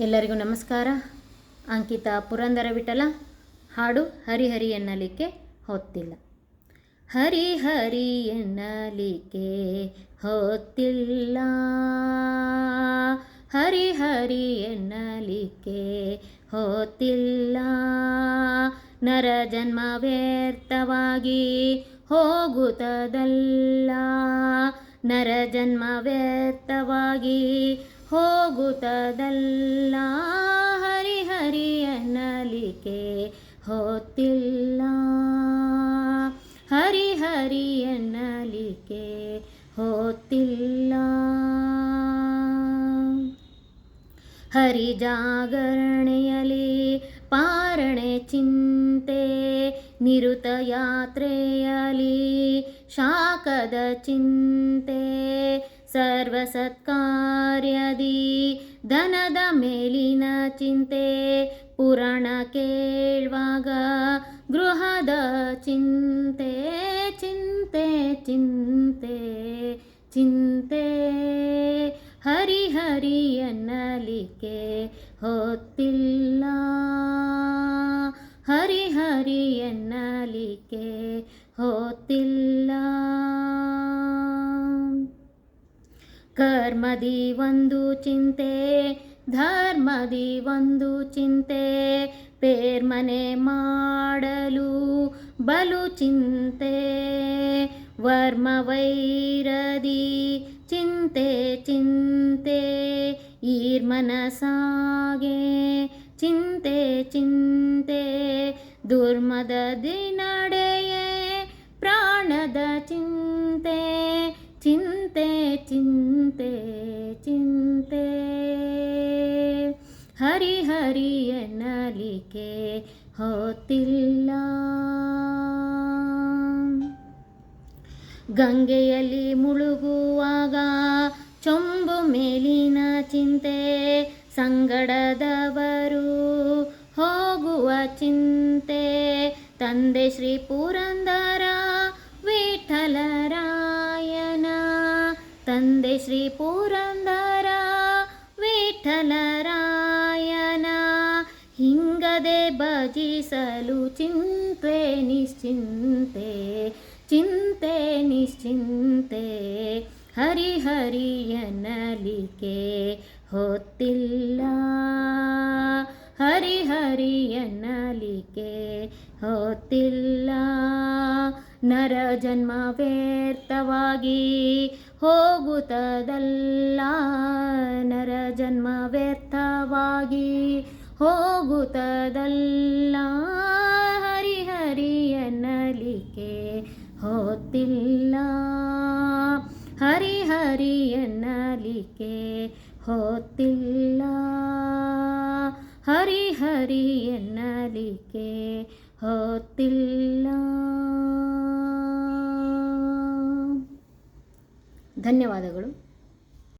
ಎಲ್ಲರಿಗೂ ನಮಸ್ಕಾರ. ಅಂಕಿತ ಪುರಂದರ ವಿಠಲ ಹಾಡು ಹರಿಹರಿ ಎನ್ನಲಿಕ್ಕೆ ಹೊತ್ತಿಲ್ಲ. ಹರಿ ಹರಿ ಎನ್ನಲಿಕ್ಕೆ ಹೊತ್ತಿಲ್ಲ. ಹರಿ ಹರಿ ಎನ್ನಲಿಕ್ಕೆ ಹೊತ್ತಿಲ್ಲ. ನರ ಜನ್ಮ ವ್ಯರ್ಥವಾಗಿ ಹೋಗುತ್ತದಲ್ಲ. ನರ ಜನ್ಮ ವ್ಯರ್ಥವಾಗಿ ಹೋಗುತ್ತದಲ್ಲ. ಹರಿ ಹೋತಿಲ್ಲ ಅನ್ನಲಿಕೆ ಹೋತಿಲ್ಲ ಹರಿ ಜಾಗರಣೆಯಲಿ ಪಾರಣೆ ಚಿಂತೆ ನಿರುತ ಯಾತ್ರೆಯಲಿ ಶಾಖದ ಚಿಂತೆ. ಸರ್ವ ಸತ್ಕಾರ್ಯದಿ ದನದ ಮೇಲಿನ ಚಿಂತೆ ಪುರಾಣ ಕೇಳುವಾಗ ಗೃಹದ ಚಿಂತೆ ಚಿಂತೆ ಚಿಂತೆ ಚಿಂತೆ. ಹರಿಹರಿಯನ್ನಲಿಕ್ಕೆ ಹೊತ್ತಿಲ್ಲ. ಹರಿಹರಿಯನ್ನಲಿಕ್ಕೆ ಹರಿ ಹೊತ್ತಿಲ್ಲ. ಕರ್ಮದಿ ಒಂದು ಚಿಂತೆ, ಧರ್ಮದಿ ಒಂದು ಚಿಂತೆ. ಪೇರ್ಮನೆ ಮಾಡಲು ಬಲು ಚಿಂತೆ. ವರ್ಮ ವೈರದಿ ಚಿಂತೆ ಚಿಂತೆ. ಈರ್ಮನಸಾಗೆ ಚಿಂತೆ ಚಿಂತೆ. ದುರ್ಮದ ದಿನಡೆಯೇ ಪ್ರಾಣದ ಚಿಂತೆ. ಚಿಂತೆ ಚಿಂತೆ ಚಿಂತೆ. ಹರಿ ಹರಿ ಎನ್ನಲಿಕೆ ಹೋತಿಲ್ಲ ಗಂಗೆಯಲ್ಲಿ ಮುಳುಗುವಾಗ ಚೊಂಬು ಮೇಲಿನ ಚಿಂತೆ ಸಂಗಡದವರು ಹೋಗುವ ಚಿಂತೆ. ತಂದೆ ಶ್ರೀ ಪುರಂದರ ಶ್ರೀ ಪುರಂದರ ವಿಠಲರಾಯನ, ಹಿಂಗದೆ ಭಜಿಸಲು ಚಿಂತೆ ನಿಶ್ಚಿಂತೆ ಚಿಂತೆ ನಿಶ್ಚಿಂತೆ ಹರಿಹರಿಯನಲಿಕೆ ಹೊತ್ತಿಲ್ಲ. ಹರಿಹರಿಯನಲಿಕೆ ಹೊತ್ತಿಲ್ಲ. ನರ ಜನ್ಮ ವ್ಯರ್ಥವಾಗಿ ಹೋಗುತ್ತದಲ್ಲ ನರ ಜನ್ಮ ವ್ಯರ್ಥವಾಗಿ. ಹೋಗುತ್ತದಲ್ಲ ಹರಿಹರಿಯನ್ನಲಿಕೆ ಹೋತಿಲ್ಲ. ಹರಿಹರಿಯನ್ನಲಿಕೆ ಹೊತ್ತಿಲ್ಲ ಹರಿಹರಿಯನ್ನಲಿಕೆ ಹರಿ ಧನ್ಯವಾದಗಳು.